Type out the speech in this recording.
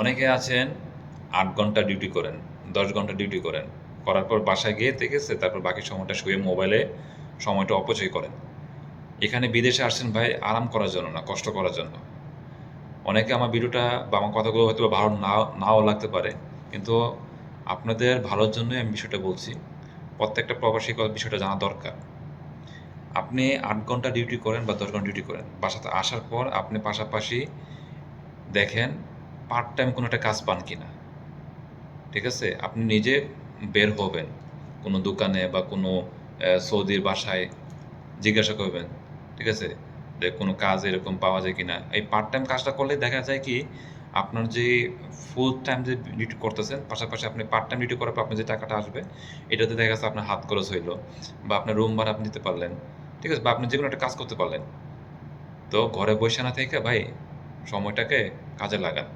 অনেকে আছেন, আট ঘণ্টা ডিউটি করেন, দশ ঘণ্টা ডিউটি করেন। করার পর বাসায় গিয়ে দেখেছে, তারপর বাকি সময়টা শুয়ে মোবাইলে সময়টা অপচয় করেন। এখানে বিদেশে আসছেন ভাই, আরাম করার জন্য না, কষ্ট করার জন্য। অনেকে আমার ভিডিওটা বা আমার কথাগুলো হয়তো ভালো নাও নাও লাগতে পারে, কিন্তু আপনাদের ভালোর জন্যই আমি বিষয়টা বলছি। প্রত্যেকটা প্রবাসী বিষয়টা জানা দরকার। আপনি আট ঘণ্টা ডিউটি করেন বা দশ ঘণ্টা ডিউটি করেন। বাসাতে আসার পর আপনি পাশাপাশি দেখেন পার্ট টাইম কোনো একটা কাজ পান কি না ঠিক আছে? আপনি নিজে বের হবেন কোনো দোকানে বা কোনো সৌদির বাসায় জিজ্ঞাসা করবেন, ঠিক আছে? যে কোনো কাজ এরকম পাওয়া যায় কিনা। এই পার্ট টাইম কাজটা করলে দেখা যায় কি, আপনার যে ফুল টাইম যে ডিউটি করতেছেন, পাশাপাশি আপনি পার্ট টাইম ডিউটি করার পর আপনার যে টাকাটা আসবে, এটাতে দেখা যাচ্ছে আপনার হাত খরচ হইল বা আপনার রুম ভাড়া আপনি দিতে পারলেন। ঠিক আছে? বা আপনি যে কোনো একটা কাজ করতে পারলেন। তো ঘরে বসে না থেকে ভাই, সময়টাকে কাজে লাগান।